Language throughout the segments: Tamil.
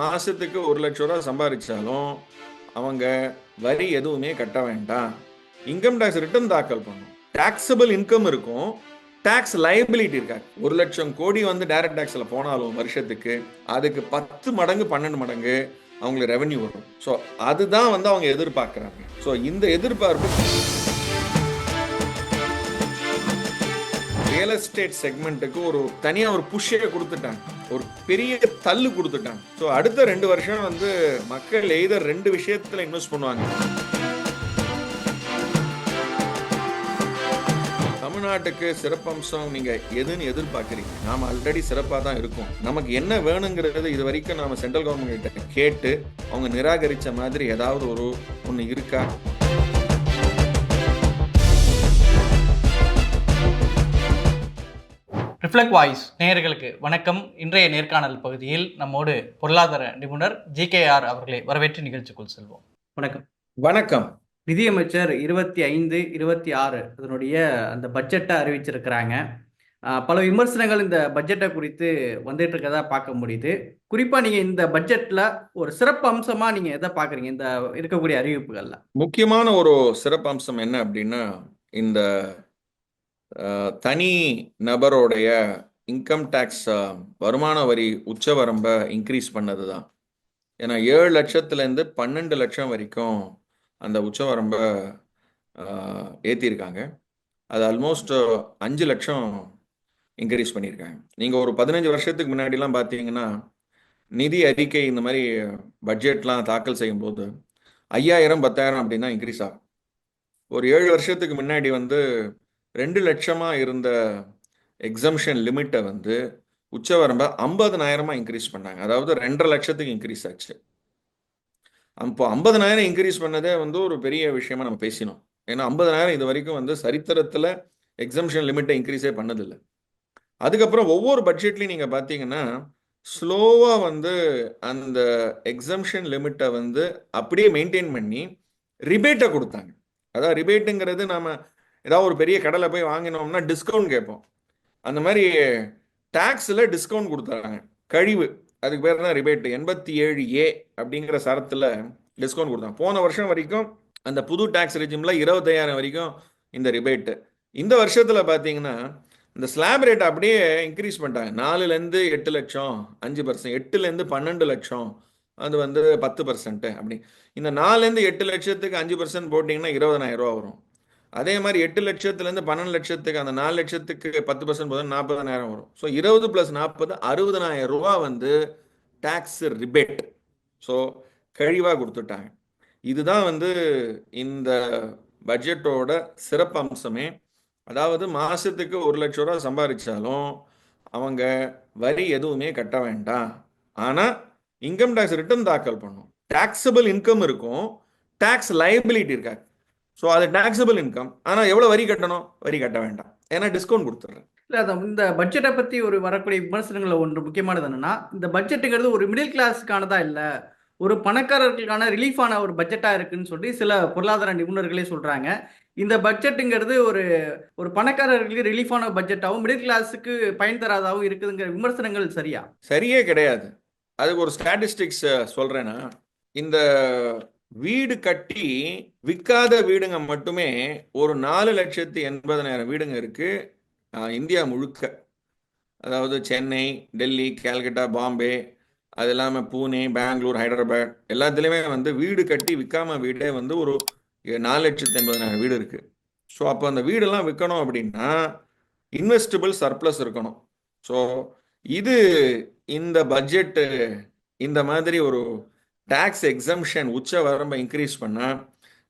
மாதத்துக்கு ஒரு லட்ச ரூபா சம்பாதிச்சாலும் அவங்க வரி எதுவுமே கட்ட வேண்டாம். இன்கம் டேக்ஸ் ரிட்டர்ன் தாக்கல் பண்ணும். டாக்ஸபிள் இன்கம் இருக்கும். டேக்ஸ் லைபிலிட்டி இருக்காது. ஒரு லட்சம் கோடி வந்து டைரக்ட் டேக்ஸில் போனாலும் வருஷத்துக்கு அதுக்கு பத்து மடங்கு பன்னெண்டு மடங்கு அவங்களுக்கு ரெவன்யூ வரும். ஸோ அதுதான் வந்து அவங்க எதிர்பார்க்குறாங்க. ஸோ இந்த எதிர்பார்ப்பு ரியல் எஸ்டேட் செக்மெண்ட்டுக்கு ஒரு தனியாக ஒரு புஷ்ஷே கொடுத்துட்டாங்க. ஒரு பெரிய தள்ளு கொடுத்துட்டாங்க. ஸோ அடுத்த ரெண்டு வருஷம் வந்து மக்கள் எய்தர் ரெண்டு விஷயத்தில் இன்வெஸ்ட் பண்ணுவாங்க. தமிழ்நாட்டுக்கு சிறப்பம்சம் நீங்க எதுன்னு எதிர்பார்க்குறீங்க. நாம ஆல்ரெடி சிறப்பாக தான் இருக்கோம். நமக்கு என்ன வேணுங்கிறது இது வரைக்கும் நாம சென்ட்ரல் கவர்மெண்ட் கிட்ட கேட்டு அவங்க நிராகரிச்ச மாதிரி ஏதாவது ஒரு ஒன்று இருக்கா? ரிஃப்ளெக்ட் வாய்ஸ் நேயர்களுக்கு வணக்கம். இன்றைய நேர்காணல் பகுதியில் நம்மோடு பொருளாதார நிபுணர் ஜிகேஆர் அவர்களை வரவேற்று நிகழ்ச்சிக்குள் செல்வோம். வணக்கம். வணக்கம். நிதியமைச்சர் இருபத்தி ஐந்து இருபத்தி ஆறு அதனுடைய அந்த பட்ஜெட்டை அறிவிச்சிருக்கிறாங்க. பல விமர்சனங்கள் இந்த பட்ஜெட்டை குறித்து வந்துட்டு இருக்கதா பார்க்க முடியுது. குறிப்பா நீங்க இந்த பட்ஜெட்ல ஒரு சிறப்பு அம்சமா நீங்க எதை பாக்குறீங்க இந்த இருக்கக்கூடிய அறிவிப்புகள்ல. முக்கியமான ஒரு சிறப்பம்சம் என்ன அப்படின்னா இந்த தனி நபரோடைய இன்கம் டேக்ஸ் வருமான வரி உச்சவரம்பை இன்க்ரீஸ் பண்ணது தான் ஏன்னா ஏழு லட்சத்துலேருந்து பன்னெண்டு லட்சம் வரைக்கும் அந்த உச்சவரம்பை ஏற்றிருக்காங்க அது ஆல்மோஸ்ட் அஞ்சு லட்சம் இன்க்ரீஸ் பண்ணியிருக்காங்க நீங்கள் ஒரு பதினஞ்சு வருஷத்துக்கு முன்னாடிலாம் பார்த்தீங்கன்னா நிதி அறிக்கை இந்த மாதிரி பட்ஜெட்லாம் தாக்கல் செய்யும்போது ஐயாயிரம் பத்தாயிரம் அப்படின்னா இன்க்ரீஸ் ஆகும். ஒரு ஏழு வருஷத்துக்கு முன்னாடி வந்து ரெண்டு லட்சமாக இருந்த எக்ஸம்ஷன் லிமிட்டை வந்து உச்சவரம்பை ஐம்பதனாயிரமாக இன்க்ரீஸ் பண்ணாங்க. அதாவது ரெண்டரை லட்சத்துக்கு இன்க்ரீஸ் ஆச்சு. அப்போ ஐம்பதனாயிரம் இன்க்ரீஸ் பண்ணதே வந்து ஒரு பெரிய விஷயமா நம்ம பேசினோம். ஏன்னா ஐம்பதனாயிரம் இது வரைக்கும் வந்து சரித்திரத்தில் எக்ஸம்ஷன் லிமிட்டை இன்க்ரீஸே பண்ணதில்லை. அதுக்கப்புறம் ஒவ்வொரு பட்ஜெட்லையும் நீங்கள் பார்த்தீங்கன்னா ஸ்லோவாக வந்து அந்த எக்ஸம்ஷன் லிமிட்டை வந்து அப்படியே மெயின்டைன் பண்ணி ரிபேட்டை கொடுத்தாங்க. அதாவது ரிபேட்டுங்கிறது நாம் ஏதாவது ஒரு பெரிய கடையில் போய் வாங்கினோம்னா டிஸ்கவுண்ட் கேட்போம். அந்த மாதிரி டேக்ஸில் டிஸ்கவுண்ட் கொடுத்துறாங்க. கழிவு அதுக்கு பேர் தான் ரிபேட்டு எண்பத்தி ஏழு ஏ அப்படிங்கிற சரத்தில் டிஸ்கவுண்ட் கொடுத்தாங்க. போன வருஷம் வரைக்கும் அந்த புது டேக்ஸ் ரெஜிமில் இருபத்தையாயிரம் வரைக்கும் இந்த ரிபேட்டு இந்த வருஷத்தில் பார்த்தீங்கன்னா இந்த ஸ்லாப் ரேட் அப்படியே இன்க்ரீஸ் பண்ணிட்டாங்க. நாலுலேருந்து எட்டு லட்சம் அஞ்சு பர்சன்ட் எட்டுலேருந்து பன்னெண்டு லட்சம். அது வந்து பத்து பர்சன்ட்டு அப்படி. இந்த நாலுலேருந்து எட்டு லட்சத்துக்கு அஞ்சு பர்சன்ட் போட்டிங்கன்னா இருபதனாயிரம் ரூபா வரும். அதே மாதிரி எட்டு லட்சத்துலேருந்து பன்னெண்டு லட்சத்துக்கு அந்த நாலு லட்சத்துக்கு பத்து பர்சன்ட் போதும் நாற்பதனாயிரம் வரும். ஸோ இருபது ப்ளஸ் நாற்பது அறுபதனாயிரம் ரூபா வந்து டேக்ஸ் ரிபேட் ஸோ கழிவாக கொடுத்துட்டாங்க. இதுதான் வந்து இந்த பட்ஜெட்டோட சிறப்பு அம்சமே. அதாவது மாதத்துக்கு ஒரு லட்ச ரூபா சம்பாதிச்சாலும் அவங்க வரி எதுவுமே கட்ட வேண்டாம். ஆனால் இன்கம் டேக்ஸ் ரிட்டர்ன் தாக்கல் பண்ணும். டேக்ஸபிள் இன்கம் இருக்கும். டேக்ஸ் லைபிலிட்டி இருக்காது. ஸோ அது டாக்ஸபிள் இன்கம் ஆனால் எவ்வளோ வரி கட்டணும்? வரி கட்ட வேண்டாம். ஏன்னா டிஸ்கவுண்ட் கொடுத்துட்றேன் இல்ல அது இந்த பட்ஜெட்டை பத்தி ஒரு வரக்கூடிய விமர்சனங்கள் ஒன்று முக்கியமானது என்னன்னா இந்த பட்ஜெட்டுங்கிறது ஒரு மிடில் கிளாஸுக்கானதா இல்ல ஒரு பணக்காரர்களுக்கான ரிலீஃபான ஒரு பட்ஜெட்டா இருக்குன்னு சொல்லி சில பொருளாதார நிபுணர்களே சொல்றாங்க. இந்த பட்ஜெட்டுங்கிறது ஒரு ஒரு பணக்காரர்களுக்கு ரிலீஃபான பட்ஜெட்டாகவும் மிடில் கிளாஸுக்கு பயன் தராதாகவும் இருக்குதுங்கிற விமர்சனங்கள் சரியா? சரியே கிடையாது. அதுக்கு ஒரு ஸ்டாட்டிஸ்டிக்ஸ் சொல்கிறேன்னா இந்த வீடு கட்டி விற்காத வீடுங்க மட்டுமே ஒரு நாலு லட்சத்தி எண்பதனாயிரம் வீடுங்க இருக்கு. இந்தியா முழுக்க. அதாவது சென்னை டெல்லி கேல்கட்டா பாம்பே அது இல்லாமல் பூனே பெங்களூர் ஹைதராபாத் எல்லாத்துலேயுமே வந்து வீடு கட்டி விற்காம வீடே வந்து ஒரு நாலு லட்சத்தி எண்பதனாயிரம் வீடு இருக்கு. ஸோ அப்போ அந்த வீடெல்லாம் விற்கணும் அப்படின்னா இன்வெஸ்டபிள் சர்ப்ளஸ் இருக்கணும். ஸோ இது இந்த பட்ஜெட்டு இந்த மாதிரி ஒரு டேக்ஸ் எக்ஸம்ஷன் உச்ச வரம்பை இன்க்ரீஸ் பண்ணால்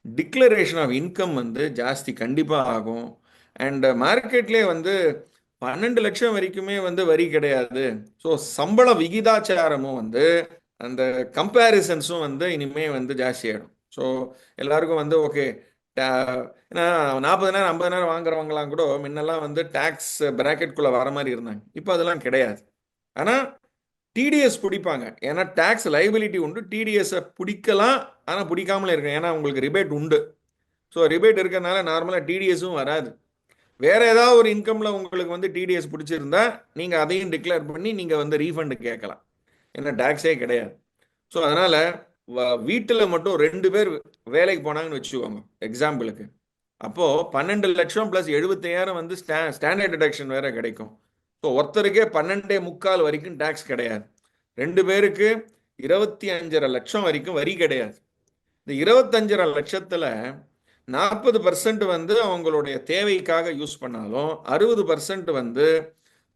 டிக்ளரேஷன் ஆஃப் இன்கம் வந்து ஜாஸ்தி கண்டிப்பாக ஆகும். அண்ட் மார்க்கெட்லேயே வந்து பன்னெண்டு லட்சம் வரைக்குமே வந்து வரி கிடையாது. ஸோ சம்பள விகிதாச்சாரமும் வந்து அந்த கம்பேரிசன்ஸும் வந்து இனிமே வந்து ஜாஸ்தி ஆகிடும் ஸோ எல்லாருக்கும் வந்து ஓகே ஏன்னா நாற்பதுனாயிரம் ஐம்பதுனாயிரம் வாங்குறவங்களாம் கூட முன்னெல்லாம் வந்து டேக்ஸ் ப்ராக்கெட்குள்ளே வர மாதிரி இருந்தாங்க. இப்போ அதெல்லாம் கிடையாது. ஆனால் டிடிஎஸ் பிடிப்பாங்க. ஏன்னா டேக்ஸ் லைபிலிட்டி உண்டு. டிடிஎஸை பிடிக்கலாம். ஆனால் பிடிக்காமலே இருக்கு ஏன்னா உங்களுக்கு ரிபேட் உண்டு. ஸோ ரிபேட் இருக்கிறதுனால நார்மலாக டிடிஎஸும் வராது. வேற ஏதாவது ஒரு இன்கம்ல உங்களுக்கு வந்து டிடிஎஸ் பிடிச்சிருந்தா நீங்க அதையும் டிக்ளேர் பண்ணி நீங்க வந்து ரீஃபண்டு கேட்கலாம். ஏன்னா டேக்ஸே கிடையாது. ஸோ அதனால வ- மட்டும் ரெண்டு பேர் வேலைக்கு போனாங்கன்னு வச்சுக்கோங்க எக்ஸாம்பிளுக்கு அப்போ பன்னெண்டு லட்சம் பிளஸ் எழுபத்தையாயிரம் வந்து ஸ்டா ஸ்டாண்டர்ட் டிடக்ஷன் வேற கிடைக்கும். ஸோ ஒருத்தருக்கே பன்னெண்டே முக்கால் வரைக்கும் டேக்ஸ் கிடையாது. ரெண்டு பேருக்கு இருபத்தி அஞ்சரை லட்சம் வரைக்கும் வரி கிடையாது. இந்த இருபத்தஞ்சரை லட்சத்தில் நாற்பது பர்சன்ட் வந்து அவங்களுடைய தேவைக்காக யூஸ் பண்ணாலும் அறுபது பர்சன்ட் வந்து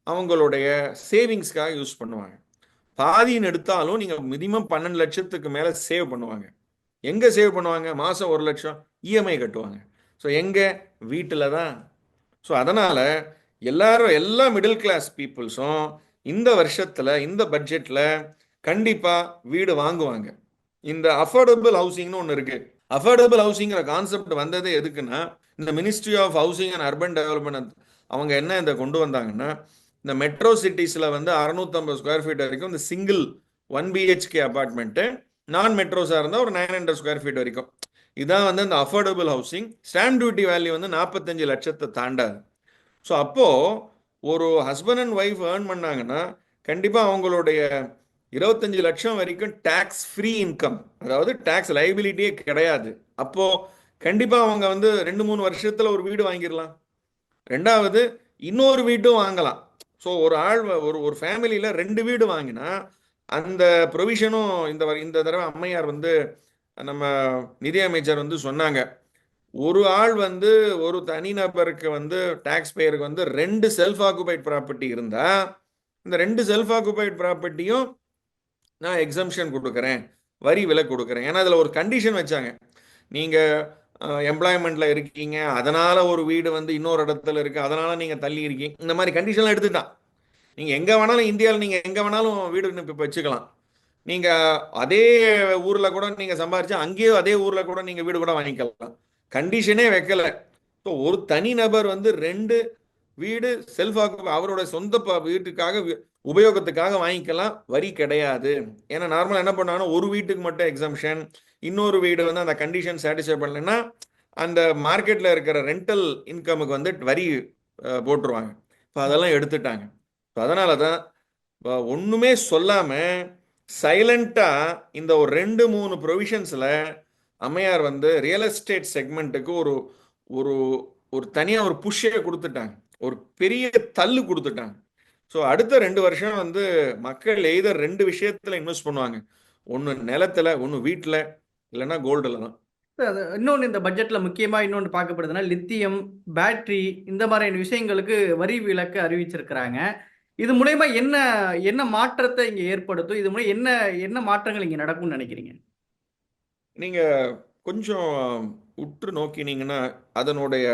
அவங்களுடைய சேவிங்ஸ்க்காக யூஸ் பண்ணுவாங்க. பாதின்னு எடுத்தாலும் நீங்கள் மினிமம் பன்னெண்டு லட்சத்துக்கு மேலே சேவ் பண்ணுவாங்க. எங்கே சேவ் பண்ணுவாங்க? மாதம் ஒரு லட்சம் இஎம்ஐ கட்டுவாங்க. ஸோ எங்கே? வீட்டில் தான் ஸோ அதனால் எல்லாரும் எல்லா மிடில் கிளாஸ் பீப்புள்ஸும் இந்த வருஷத்தில் இந்த பட்ஜெட்டில் கண்டிப்பாக வீடு வாங்குவாங்க. இந்த அஃபோர்டபுள் ஹவுசிங்னு ஒன்று இருக்குது அஃபோர்டபுள் ஹவுசிங்கிற கான்செப்ட் வந்ததே எதுக்குன்னா இந்த ministry of housing and urban development அவங்க என்ன இதை கொண்டு வந்தாங்கன்னா இந்த மெட்ரோ சிட்டிஸில் வந்து அறுநூத்தம்பது ஸ்கொயர் ஃபீட் வரைக்கும் இந்த சிங்கிள் ஒன் பிஹெச்கே அபார்ட்மெண்ட்டு நான் மெட்ரோஸாக இருந்தால் ஒரு நைன் ஹண்ட்ரட் ஸ்கொயர் ஃபீட் வரைக்கும். இதான் வந்து இந்த affordable housing stamp duty value வந்து நாற்பத்தஞ்சு லட்சத்தை தாண்டாது. ஸோ அப்போது ஒரு ஹஸ்பண்ட் அண்ட் ஒய்ஃப் ஏர்ன் பண்ணாங்கன்னா கண்டிப்பாக அவங்களுடைய இருபத்தஞ்சு லட்சம் வரைக்கும் டேக்ஸ் ஃப்ரீ இன்கம் அதாவது டேக்ஸ் லைபிலிட்டியே கிடையாது. அப்போது கண்டிப்பாக அவங்க வந்து ரெண்டு மூணு வருஷத்தில் ஒரு வீடு வாங்கிடலாம். ரெண்டாவது இன்னொரு வீடும் வாங்கலாம். ஸோ ஒரு ஆள் ஒரு ஒரு ஃபேமிலியில் ரெண்டு வீடு வாங்கினா அந்த ப்ரொவிஷனும் இந்த வ- இந்த தடவை அம்மையார் வந்து நம்ம நிதியமைச்சர் வந்து சொன்னாங்க. ஒரு ஆள் வந்து ஒரு தனிநபருக்கு வந்து டாக்ஸ் பேயருக்கு வந்து ரெண்டு செல்ஃப் ஆக்குபைட் ப்ராப்பர்ட்டி இருந்தா இந்த ரெண்டு செல்ஃப் ஆக்குபைட் ப்ராப்பர்ட்டியும் நான் எக்ஸம்ஷன் கொடுக்குறேன். வரி விலை கொடுக்குறேன். ஏன்னா அதில் ஒரு கண்டிஷன் வச்சாங்க. நீங்கள் எம்ப்ளாய்மெண்ட்டில் இருக்கீங்க. அதனால் ஒரு வீடு வந்து இன்னொரு இடத்துல இருக்குது அதனால் நீங்கள் தள்ளி இருக்கீங்க. இந்த மாதிரி கண்டிஷன்லாம் எடுத்துட்டான். நீங்கள் எங்கே வேணாலும் இந்தியாவில் நீங்கள் எங்கே வேணாலும் வீடு இப்போ வச்சுக்கலாம். நீங்கள் அதே ஊரில் கூட நீங்கள் சம்பாரிச்சு அங்கேயும் அதே ஊரில் கூட நீங்கள் வீடு கூட வாங்கிக்கலாம். கண்டிஷனே வைக்கல. ஸோ ஒரு தனி நபர் வந்து ரெண்டு வீடு செல்ஃப் அவரோட சொந்த ப- வீட்டுக்காக உபயோகத்துக்காக வாங்கிக்கலாம். வரி கிடையாது. ஏன்னா நார்மலாக என்ன பண்ணாங்கன்னா ஒரு வீட்டுக்கு மட்டும் எக்ஸம்ஷன் இன்னொரு வீடு வந்து அந்த கண்டிஷன் சாட்டிஸ்ஃபை பண்ணலைன்னா அந்த மார்க்கெட்டில் இருக்கிற ரெண்டல் இன்கமுக்கு வந்து வரி போட்டுருவாங்க. இப்போ அதெல்லாம் எடுத்துட்டாங்க. இப்போ அதனால தான் ஒன்றுமே சொல்லாமல் சைலண்ட்டாக இந்த ஒரு ரெண்டு மூணு ப்ரொவிஷன்ஸில் அம்மையார் வந்து ரியல் எஸ்டேட் செக்மெண்ட்டுக்கு ஒரு ஒரு ஒரு தனியாக ஒரு புஷ்ஷே கொடுத்துட்டாங்க. ஒரு பெரிய தள்ளு கொடுத்துட்டாங்க. ஸோ அடுத்த ரெண்டு வருஷம் வந்து மக்கள் எய்தர் ரெண்டு விஷயத்தில் இன்வெஸ்ட் பண்ணுவாங்க. ஒன்று நிலத்துல ஒன்று வீட்டில் இல்லைன்னா கோல்டில் தான். அது இன்னொன்று இந்த பட்ஜெட்டில் முக்கியமாக இன்னொன்று பார்க்கப்படுதுன்னா லித்தியம் பேட்டரி இந்த மாதிரியான விஷயங்களுக்கு வரி விலக்கு அறிவிச்சிருக்கிறாங்க. இது மூலயமா என்ன என்ன மாற்றத்தை இங்கே ஏற்படுத்தும்? இது மூலம் என்ன என்ன மாற்றங்கள் இங்கே நடக்கும்னு நினைக்கிறீங்க? நீங்கள் கொஞ்சம் உற்று நோக்கினீங்கன்னா அதனுடைய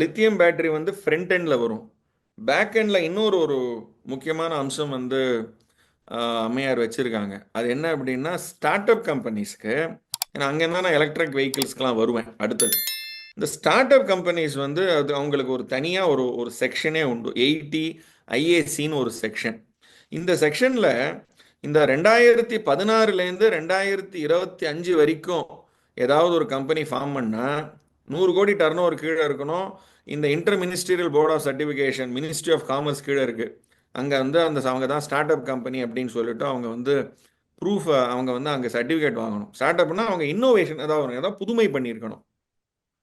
லித்தியம் பேட்டரி வந்து ஃப்ரண்ட் எண்டில் வரும். பேக் எண்டில் இன்னொரு ஒரு முக்கியமான அம்சம் வந்து அம்மையார் வச்சுருக்காங்க. அது என்ன அப்படின்னா ஸ்டார்ட் அப் கம்பெனிஸ்க்கு ஏன்னா அங்கே தான் நான் எலக்ட்ரிக் வெஹிக்கிள்ஸ்க்கெலாம் வருவேன் அடுத்தது. இந்த ஸ்டார்ட் அப் கம்பெனிஸ் வந்து அது அவங்களுக்கு ஒரு தனியாக ஒரு ஒரு செக்ஷனே உண்டு. எயிட்டி ஐஏசின்னு ஒரு செக்ஷன் இந்த செக்ஷனில் இந்த ரெண்டாயிரத்தி பதினாறுலேருந்து ரெண்டாயிரத்தி இருபத்தி அஞ்சு வரைக்கும் ஏதாவது ஒரு கம்பெனி ஃபார்ம் பண்ணால் நூறு கோடி டர்ன் ஓவர் கீழே இருக்கணும். இந்த inter ministerial board of certification ministry of commerce கீழே இருக்குது அங்கே வந்து அந்த அவங்க தான் ஸ்டார்ட் அப் கம்பெனி அப்படின்னு சொல்லிட்டு அவங்க வந்து ப்ரூஃப் அவங்க வந்து அங்கே சர்டிஃபிகேட் வாங்கணும். ஸ்டார்ட் அப்னா அவங்க இன்னோவேஷன் ஏதாவது ஏதாவது புதுமை பண்ணியிருக்கணும்.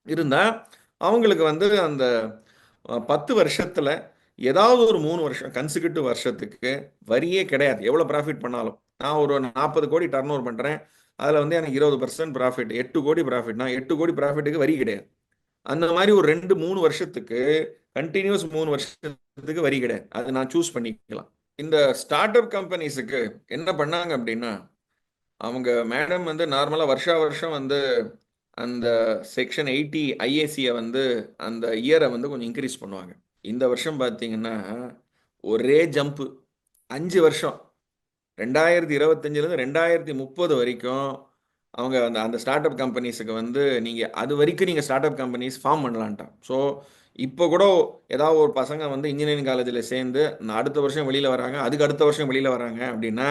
இருந்தால் அவங்களுக்கு வந்து அந்த பத்து வருஷத்தில் ஏதாவது ஒரு மூணு வருஷம் கன்சிக்யூட்டிவ் வருஷத்துக்கு வரியே கிடையாது. எவ்வளோ ப்ராஃபிட் பண்ணாலும். நான் ஒரு நாற்பது கோடி டர்ன் ஓவர் பண்ணுறேன் அதில் வந்து எனக்கு இருபது பர்சன்ட் ப்ராஃபிட் எட்டு கோடி ப்ராஃபிட்னா எட்டு கோடி ப்ராஃபிட்டுக்கு வரி கிடையாது. அந்த மாதிரி ஒரு ரெண்டு மூணு வருஷத்துக்கு கண்டினியூஸ் மூணு வருஷத்துக்கு வரி கிடையாது. அது நான் சூஸ் பண்ணிக்கலாம். இந்த ஸ்டார்ட் அப் கம்பெனிஸுக்கு என்ன பண்ணாங்க அப்படின்னா அவங்க மேடம் வந்து நார்மலாக வருஷா வருஷம் வந்து அந்த செக்ஷன் எயிட்டி ஐஏசியை வந்து அந்த இயரை வந்து கொஞ்சம் இன்க்ரீஸ் பண்ணுவாங்க. இந்த வருஷம் பார்த்தீங்கன்னா ஒரே ஜம்ப்பு அஞ்சு வருஷம். ரெண்டாயிரத்தி இருபத்தஞ்சிலேருந்து ரெண்டாயிரத்தி முப்பது வரைக்கும் அவங்க அந்த அந்த ஸ்டார்ட் அப் கம்பெனிஸுக்கு வந்து நீங்கள் அது வரைக்கும் நீங்கள் ஸ்டார்ட் அப் கம்பெனிஸ் ஃபார்ம் பண்ணலான்ட்டான் ஸோ இப்போ கூட ஏதாவது ஒரு பசங்க வந்து இன்ஜினியரிங் காலேஜில் சேர்ந்து நான் அடுத்த வருஷம் வெளியில் வராங்க அதுக்கு அடுத்த வருஷம் வெளியில் வராங்க அப்படின்னா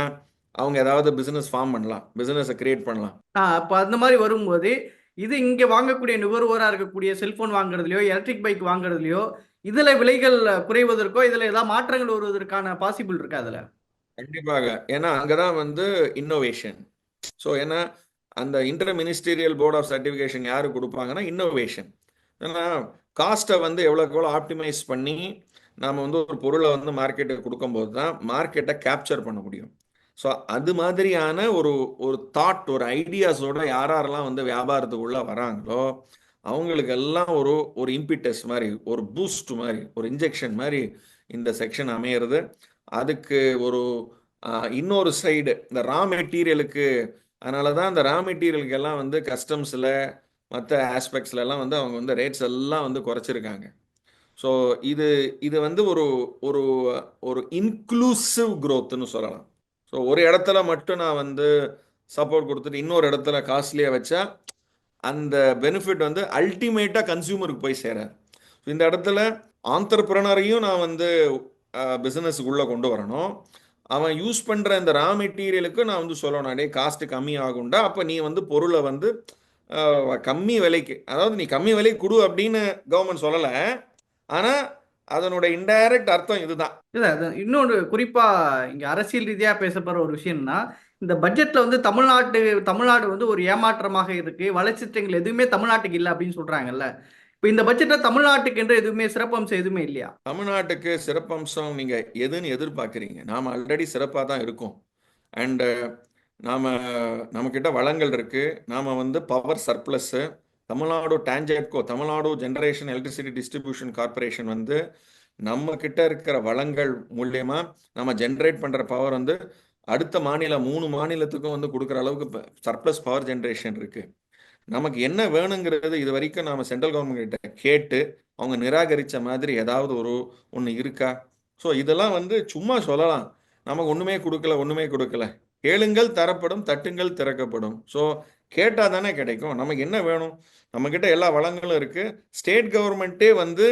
அவங்க ஏதாவது பிஸ்னஸ் ஃபார்ம் பண்ணலாம். பிஸ்னஸை கிரியேட் பண்ணலாம். அப்போ அந்த மாதிரி வரும்போது இது இங்கே வாங்கக்கூடிய நுகர்வோராக இருக்கக்கூடிய செல்ஃபோன் வாங்குறதுலையோ எலக்ட்ரிக் பைக் வாங்குறதுலையோ இதுல விலைகள் குறைவதற்கோ இதுல ஏதாவது மாற்றங்கள் வருவதற்கான பாசிபிள் இருக்கா அதுல? கண்டிப்பாக. ஏன்னா அங்கே தான் வந்து இன்னோவேஷன் ஸோ ஏன்னா அந்த inter ministerial board of certification யாரு கொடுப்பாங்கன்னா இன்னோவேஷன் ஏன்னா காஸ்ட்டை வந்து எவ்வளோக்கு எவ்வளோ ஆப்டிமைஸ் பண்ணி நாம் வந்து ஒரு பொருளை வந்து மார்க்கெட்டுக்கு கொடுக்கும்போது தான் மார்க்கெட்டை கேப்சர் பண்ண முடியும். ஸோ அது மாதிரியான ஒரு ஒரு தாட் ஒரு ஐடியாஸோட யார் யாரெல்லாம் வந்து வியாபாரத்துக்குள்ளே வராங்களோ அவங்களுக்கெல்லாம் ஒரு ஒரு இம்பிட்டஸ் மாதிரி ஒரு பூஸ்ட் மாதிரி ஒரு இன்ஜெக்ஷன் மாதிரி இந்த செக்ஷன் அமையிறது. அதுக்கு ஒரு இன்னொரு சைடு இந்த ரா மெட்டீரியலுக்கு அதனால தான் இந்த ரா மெட்டீரியலுக்கு எல்லாம் வந்து கஸ்டம்ஸில் மற்ற ஆஸ்பெக்ட்ஸ்ல எல்லாம் வந்து அவங்க வந்து ரேட்ஸ் எல்லாம் வந்து குறைச்சிருக்காங்க. ஸோ இது இது வந்து ஒரு ஒரு ஒரு இன்க்ளூசிவ் க்ரோத்துன்னு சொல்லலாம். ஸோ ஒரு இடத்துல மட்டும் நான் வந்து சப்போர்ட் கொடுத்துட்டு இன்னொரு இடத்துல காஸ்ட்லியாக வச்சா அந்த பெனிஃபிட் வந்து அல்டிமேட்டாக கன்சியூமருக்கு போய் சேராது இந்த இடத்துல ஆண்டர்பிரனரையும் நான் வந்து பிஸ்னஸுக்குள்ளே கொண்டு வரணும். அவன் யூஸ் பண்ணுற இந்த ரா மெட்டீரியலுக்கு நான் வந்து சொல்லணும். அடே காஸ்ட்டு கம்மி ஆகும்டா. அப்போ நீ வந்து பொருளை வந்து கம்மி விலைக்கு அதாவது நீ கம்மி விலைக்கு கொடு அப்படின்னு கவர்மெண்ட் சொல்லலை. ஆனால் அதனோட இன்டைரக்ட் அர்த்தம் இதுதான். இல்லை அது இன்னொன்று குறிப்பாக இங்கே அரசியல் ரீதியாக பேசப்படுற ஒரு விஷயம்னா இந்த பட்ஜெட்ல வந்து தமிழ்நாட்டு தமிழ்நாடு வந்து ஒரு ஏமாற்றமாக இருக்கு. வளர்ச்சி திட்டங்கள் எதுவுமே தமிழ்நாட்டுக்கு இல்லை அப்படின்னு சொல்றாங்கல்ல. இப்போ இந்த பட்ஜெட்ல தமிழ்நாட்டுக்கு என்று எதுவுமே சிறப்பம்சம் எதுவுமே இல்லையா? தமிழ்நாட்டுக்கு சிறப்பம்சம் நீங்கள் எதுன்னு எதிர்பார்க்குறீங்க? நாம் ஆல்ரெடி சிறப்பாக தான் இருக்கோம். அண்டு நாம் நம்மக்கிட்ட வளங்கள் இருக்குது நாம் வந்து power surplus Tamil Nadu TANGEDCO Tamil Nadu generation electricity distribution corporation வந்து நம்ம கிட்ட இருக்கிற வளங்கள் மூலியமா நம்ம ஜென்ரேட் பண்ணுற பவர் வந்து அடுத்த மாநிலம் மூணு மாநிலத்துக்கும் வந்து கொடுக்குற அளவுக்கு சர்ப்ளஸ் பவர் ஜென்ரேஷன் இருக்குது நமக்கு என்ன வேணுங்கிறது இது வரைக்கும் நாம் சென்ட்ரல் கவர்மெண்ட் கிட்ட கேட்டு அவங்க நிராகரித்த மாதிரி ஏதாவது ஒரு ஒன்று இருக்கா? ஸோ இதெல்லாம் வந்து சும்மா சொல்லலாம். நமக்கு ஒன்றுமே கொடுக்கல ஒன்றுமே கொடுக்கல. கேளுங்கள் தரப்படும் தட்டுங்கள் திறக்கப்படும். ஸோ கேட்டால் தானே கிடைக்கும். நமக்கு என்ன வேணும்? நம்மக்கிட்ட எல்லா வளங்களும் இருக்குது ஸ்டேட் கவர்மெண்ட்டே வந்து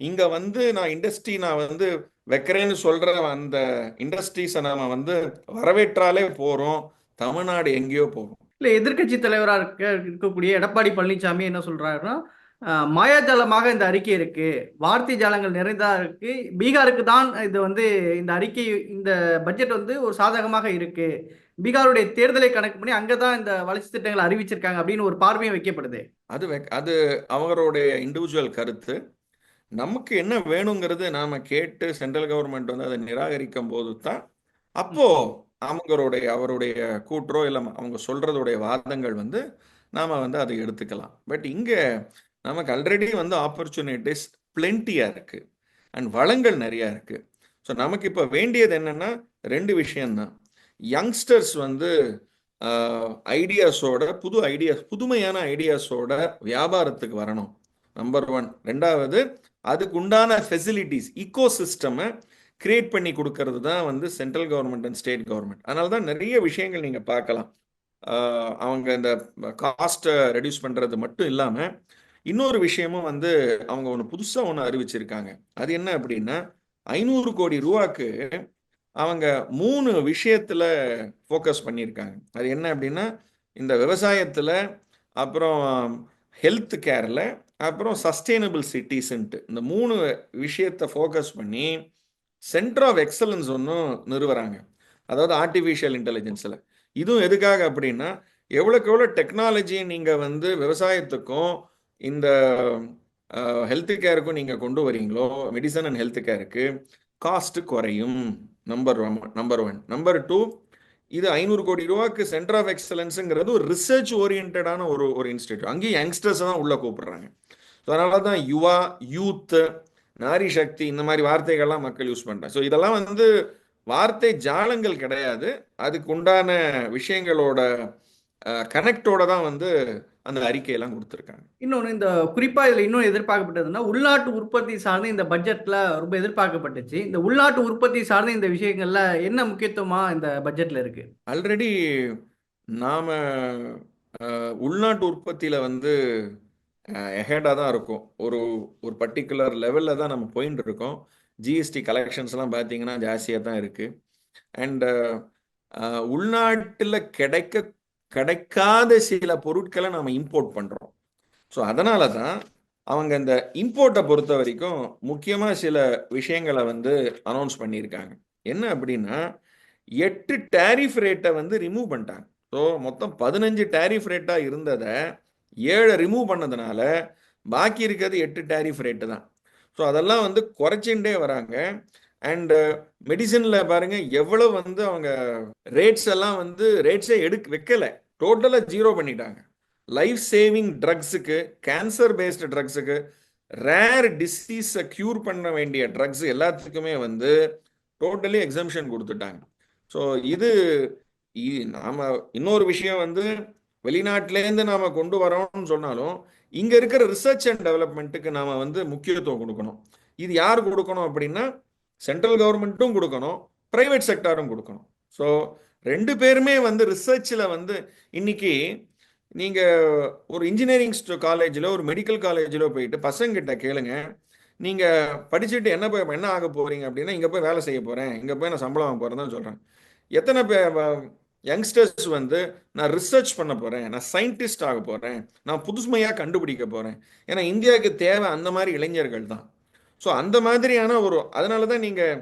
இங்கே வந்து நான் இண்டஸ்ட்ரி நான் வந்து வைக்கிறேன்னு சொல்கிற அந்த இண்டஸ்ட்ரீஸை நாம் வந்து வரவேற்றாலே போகிறோம் தமிழ்நாடு எங்கேயோ போகும் இல்ல எதிர்க்கட்சி தலைவரா இருக்க இருக்கக்கூடிய எடப்பாடி பழனிசாமி என்ன சொல்றாருன்னா ஆஹ், மாயாஜாலமாக இந்த அறிக்கை இருக்கு. வார்த்தை ஜாலங்கள் நிறைந்தா இருக்கு. பீகாருக்கு தான் இது வந்து இந்த அறிக்கை இந்த பட்ஜெட் வந்து ஒரு சாதகமாக இருக்கு. பீகாருடைய தேர்தலை கணக்கு பண்ணி அங்கதான் இந்த வளர்ச்சி திட்டங்களை அறிவிச்சிருக்காங்க அப்படின்னு ஒரு பார்வையும் வைக்கப்படுது. அது அது அவங்களுடைய இண்டிவிஜுவல் கருத்து. நமக்கு என்ன வேணுங்கிறது நாம கேட்டு சென்ட்ரல் கவர்மெண்ட் வந்து அதை நிராகரிக்கும் போது தான் அப்போ அவங்களுடைய அவருடைய கூற்றோ இல்லை அவங்க சொல்றதுடைய வாதங்கள் வந்து நாம வந்து அதை எடுத்துக்கலாம். பட் இங்க நமக்கு ஆல்ரெடி வந்து ஆப்பர்ச்சுனிட்டிஸ் பிளென்ட்டியா இருக்கு. அண்ட் வளங்கள் நிறைய இருக்கு. ஸோ நமக்கு இப்போ வேண்டியது என்னன்னா ரெண்டு விஷயம்தான். யங்ஸ்டர்ஸ் வந்து ஐடியாஸோட புது ஐடியாஸ் புதுமையான ஐடியாஸோட வியாபாரத்துக்கு வரணும். நம்பர் ஒன் ரெண்டாவது அதுக்கு உண்டான ஃபெசிலிட்டிஸ் இக்கோ சிஸ்டமை கிரியேட் பண்ணி கொடுக்கறது தான் வந்து central government and state government அதனால தான் நிறைய விஷயங்கள் நீங்கள் பார்க்கலாம். அவங்க இந்த காஸ்ட்டை ரெடியூஸ் பண்ணுறது மட்டும் இல்லாமல் இன்னொரு விஷயமும் வந்து அவங்க ஒன்று புதுசாக ஒன்று அறிவிச்சிருக்காங்க. அது என்ன அப்படின்னா ஐநூறு கோடி ரூபாக்கு அவங்க மூணு விஷயத்தில் ஃபோக்கஸ் பண்ணியிருக்காங்க. அது என்ன அப்படின்னா இந்த விவசாயத்தில் அப்புறம் ஹெல்த் கேரில் அப்புறம் சஸ்டைனபிள் சிட்டிஸ்ன்ட்டு இந்த மூணு விஷயத்தை ஃபோக்கஸ் பண்ணி சென்டர் ஆஃப் எக்ஸலன்ஸ் ஒன்றும் நிறுவறாங்க. அதாவது ஆர்டிஃபிஷியல் இன்டெலிஜென்ஸில் இதுவும் எதுக்காக அப்படின்னா எவ்வளோக்கு எவ்வளோ டெக்னாலஜி நீங்கள் வந்து விவசாயத்துக்கும் இந்த ஹெல்த் கேருக்கும் நீங்கள் கொண்டு வரீங்களோ மெடிசன் அண்ட் ஹெல்த் கேருக்கு காஸ்ட் குறையும். Number one number one number two இது ஐநூறு கோடி ரூபாய்க்கு சென்டர் ஆஃப் எக்ஸலன்ஸுங்கிறது ஒரு ரிசர்ச் ஓரியன்டான ஒரு ஒரு இன்ஸ்டியூட் அங்கேயும் யங்ஸ்டர்ஸ் தான் உள்ளே கூப்பிடுறாங்க. ஸோ அதனால தான் யுவா யூத் நாரி சக்தி இந்த மாதிரி வார்த்தைகள்லாம் மக்கள் யூஸ் பண்ணுறாங்க ஸோ இதெல்லாம் வந்து வார்த்தை ஜாலங்கள் கிடையாது. அதுக்கு உண்டான விஷயங்களோட கனெக்டோட தான் வந்து அந்த அறிக்கையெல்லாம் கொடுத்துருக்காங்க. இன்னொன்று இந்த குறிப்பாக இதில் இன்னும் எதிர்பார்க்கப்பட்டதுன்னா உள்நாட்டு உற்பத்தி சார்ந்து இந்த பட்ஜெட்டில் ரொம்ப எதிர்பார்க்கப்பட்டுச்சு. இந்த உள்நாட்டு உற்பத்தி சார்ந்த இந்த விஷயங்கள்ல என்ன முக்கியத்துவமாக இந்த பட்ஜெட்டில் இருக்கு? ஆல்ரெடி நாம் உள்நாட்டு உற்பத்தியில் வந்து எஹெடாக தான் இருக்கும். ஒரு ஒரு பர்டிகுலர் லெவலில் தான் நம்ம போயின்னு இருக்கோம். ஜிஎஸ்டி கலெக்ஷன்ஸ்லாம் பார்த்தீங்கன்னா ஜாஸ்தியாக தான் இருக்குது அண்டு உள்நாட்டில் கிடைக்க கிடைக்காத சில பொருட்களை நம்ம இம்போர்ட் பண்ணுறோம் ஸோ அதனால தான் அவங்க இந்த இம்போர்ட்டை பொறுத்த வரைக்கும் முக்கியமாக சில விஷயங்களை வந்து அனௌன்ஸ் பண்ணியிருக்காங்க. என்ன அப்படின்னா எட்டு டேரிஃப் ரேட்டை வந்து ரிமூவ் பண்ணிட்டாங்க. ஸோ மொத்தம் பதினஞ்சு டேரிஃப் ரேட்டாக இருந்ததை ஏழை ரிமூவ் பண்ணதுனால பாக்கி இருக்கிறது எட்டு டேரிஃப் ரேட்டு தான். ஸோ அதெல்லாம் வந்து குறைச்சிண்டே வராங்க. அண்டு மெடிசனில் பாருங்கள் எவ்வளோ வந்து அவங்க ரேட்ஸ் எல்லாம் வந்து ரேட்ஸே எடுக்க வைக்கல. டோட்டலாக ஜீரோ பண்ணிட்டாங்க. லைஃப் சேவிங் ட்ரக்ஸுக்கு கேன்சர் பேஸ்டு ட்ரக்ஸுக்கு ரேர் டிசீஸை க்யூர் பண்ண வேண்டிய ட்ரக்ஸ் எல்லாத்துக்குமே வந்து டோட்டலி எக்ஸம்ஷன் கொடுத்துட்டாங்க. ஸோ இது இ- இன்னொரு விஷயம் வந்து வெளிநாட்டிலேருந்து நாம் கொண்டு வரோம்னு சொன்னாலும் இங்கே இருக்கிற ரிசர்ச் அண்ட் டெவலப்மெண்ட்டுக்கு நாம் வந்து முக்கியத்துவம் கொடுக்கணும். இது யார் கொடுக்கணும் அப்படின்னா சென்ட்ரல் கவர்மெண்ட்டும் கொடுக்கணும் ப்ரைவேட் செக்டாரும் கொடுக்கணும். ஸோ ரெண்டு பேருமே வந்து ரிசர்ச்சில் வந்து இன்னைக்கு நீங்கள் ஒரு இன்ஜினியரிங் காலேஜில் ஒரு மெடிக்கல் காலேஜில் போயிட்டு பசங்கிட்ட கேளுங்க. நீங்கள் படிச்சுட்டு என்ன போய் என்ன ஆக போகிறீங்க அப்படின்னா இங்கே போய் வேலை செய்ய போகிறேன் இங்கே போய் நான் சம்பளம் வாங்க போகிறேன்னு தான் எத்தனை பேர் யங்ஸ்டர்ஸ் வந்து நான் ரிசர்ச் பண்ண போகிறேன் நான் சயின்டிஸ்ட் ஆக போகிறேன் நான் புதுசுமையாக கண்டுபிடிக்க போகிறேன் ஏன்னா இந்தியாவுக்கு தேவை அந்த மாதிரி இளைஞர்கள் தான். ஸோ அந்த மாதிரியான ஒரு அதனால தான் நீங்கள்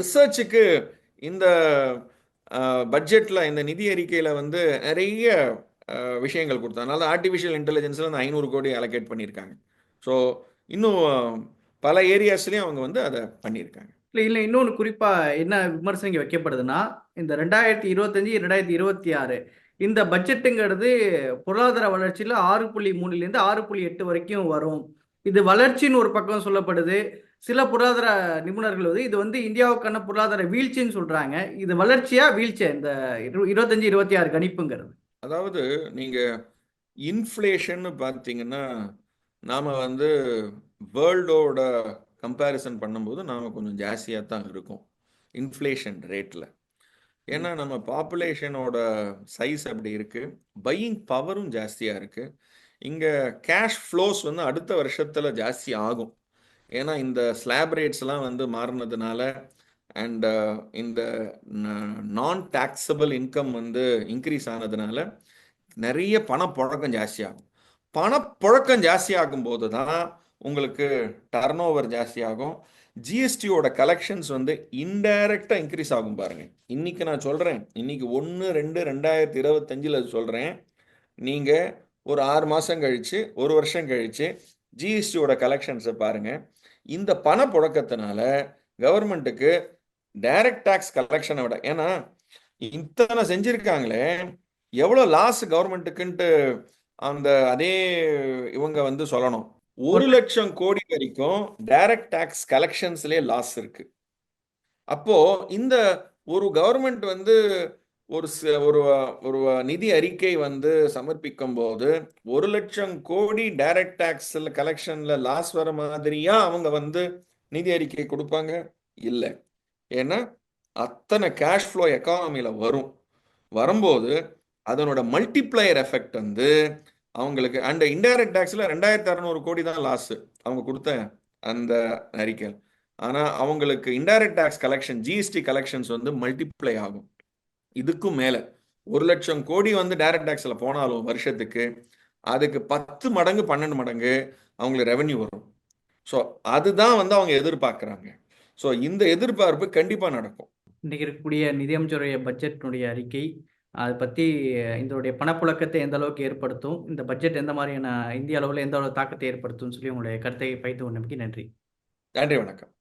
ரிசர்ச்சுக்கு இந்த பட்ஜெட்டில் இந்த நிதி அறிக்கையில் வந்து நிறைய விஷயங்கள் கொடுத்தாங்க அதனால ஆர்டிஃபிஷியல் இன்டெலிஜென்ஸில் அந்த ஐநூறு கோடி அலோகேட் பண்ணியிருக்காங்க. ஸோ இன்னும் பல ஏரியாஸ்லேயும் அவங்க வந்து அதை பண்ணியிருக்காங்க. இல்லை இல்லை இன்னொன்று குறிப்பாக என்ன விமர்சனம் இங்கே வைக்கப்படுதுன்னா இந்த ரெண்டாயிரத்தி இருபத்தஞ்சி ரெண்டாயிரத்தி இருபத்தி ஆறு இந்த பட்ஜெட்டுங்கிறது பொருளாதார வளர்ச்சியில் ஆறு புள்ளி மூணுலேருந்து ஆறு புள்ளி எட்டு வரைக்கும் வரும். இது வளர்ச்சின்னு ஒரு பக்கம் சொல்லப்படுது. சில பொருளாதார நிபுணர்கள் வந்து இது வந்து இந்தியாவுக்கான பொருளாதார வீழ்ச்சின்னு சொல்கிறாங்க இது வளர்ச்சியா வீழ்ச்சியா இந்த இரு இருபத்தஞ்சி இருபத்தி ஆறு கணிப்புங்கிறது? அதாவது நீங்கள் இன்ஃப்ளேஷன் பார்த்தீங்கன்னா நாம் வந்து வேர்ல்டோட கம்பேரிசன் பண்ணும்போது நாம் கொஞ்சம் ஜாஸ்தியாக தான் இருக்கும். இன்ஃப்ளேஷன் ரேட்டில் ஏன்னா நம்ம பாப்புலேஷனோட சைஸ் அப்படி இருக்குது பையிங் பவரும் ஜாஸ்தியாக இருக்குது இங்கே கேஷ் ஃப்ளோஸ் வந்து அடுத்த வருஷத்தில் ஜாஸ்தி ஆகும். ஏன்னா இந்த ஸ்லாப் ரேட்ஸ்லாம் வந்து மாறினதுனால அண்ட் இந்த நான் டாக்ஸபிள் இன்கம் வந்து இன்க்ரீஸ் ஆனதுனால நிறைய பணப்புழக்கம் ஜாஸ்தியாகும். பணப்புழக்கம் ஜாஸ்தியாகும் போது தான் உங்களுக்கு டர்ன் ஓவர் ஜாஸ்தியாகும் ஜிஎஸ்டியோட கலெக்ஷன்ஸ் வந்து இன்டைரக்டாக இன்க்ரீஸ் ஆகும் பாருங்கள் இன்னைக்கு நான் சொல்கிறேன் இன்னைக்கு ஒன்று ரெண்டு ரெண்டாயிரத்தி இருபத்தஞ்சில் சொல்கிறேன் நீங்கள் ஒரு ஆறு மாதம் கழித்து ஒரு வருஷம் கழித்து ஜிஎஸ்டியோட கலெக்ஷன்ஸை பாருங்கள் இந்த பணப்புழக்கத்தினால கவர்மெண்ட்டுக்கு டைரக்ட் டேக்ஸ் கலெக்ஷனை விட ஏன்னா இத்தனை செஞ்சுருக்காங்களே எவ்வளோ லாஸ் கவர்மெண்ட்டுக்குன்ட்டு அந்த அதே இவங்க வந்து சொல்லணும். ஒரு லட்சம் கோடி வரைக்கும் டைரக்ட் டேக்ஸ் கலெக்ஷன்ஸ்லேயே லாஸ் இருக்கு. அப்போ இந்த ஒரு கவர்மெண்ட் வந்து ஒரு ச- ஒரு ஒரு நிதி அறிக்கை வந்து சமர்ப்பிக்கும் போது ஒரு லட்சம் கோடி டைரக்ட் டேக்ஸ்ல கலெக்ஷன்ல லாஸ் வர மாதிரியா அவங்க வந்து நிதி அறிக்கை கொடுப்பாங்க? இல்லை. ஏன்னா அத்தனை கேஷ் ஃப்ளோ எக்கானமியில் வரும். வரும்போது அதனோட மல்டிப்ளையர் எஃபெக்ட் வந்து அவங்களுக்கு அண்ட் இன்டைரக்ட் டேக்ஸில் ரெண்டாயிரத்தி அறநூறு கோடி தான் லாஸு அவங்க கொடுத்த அந்த அறிக்கை. ஆனால் அவங்களுக்கு indirect tax collection GST collections வந்து மல்டிப்ளை ஆகும். இதுக்கும் மேலே. ஒரு லட்சம் கோடி வந்து டைரக்ட் டேக்ஸில் போனாலும் வருஷத்துக்கு அதுக்கு பத்து மடங்கு பன்னெண்டு மடங்கு அவங்களுக்கு ரெவென்யூ வரும். ஸோ அதுதான் வந்து அவங்க எதிர்பார்க்குறாங்க. ஸோ இந்த எதிர்பார்ப்பு கண்டிப்பாக நடக்கும். இன்னைக்கு இருக்கக்கூடிய நிதியமைச்சருடைய பட்ஜெட்டினுடைய அறிக்கை அதை பற்றி இதனுடைய பணப்புழக்கத்தை எந்த அளவுக்கு ஏற்படுத்தும் இந்த பட்ஜெட் எந்த மாதிரியான இந்திய அளவில் எந்த அளவு தாக்கத்தை ஏற்படுத்தும்னு சொல்லி உங்களுடைய கருத்தை பயித்து கொண்டமைக்கு நன்றி. நன்றி வணக்கம்.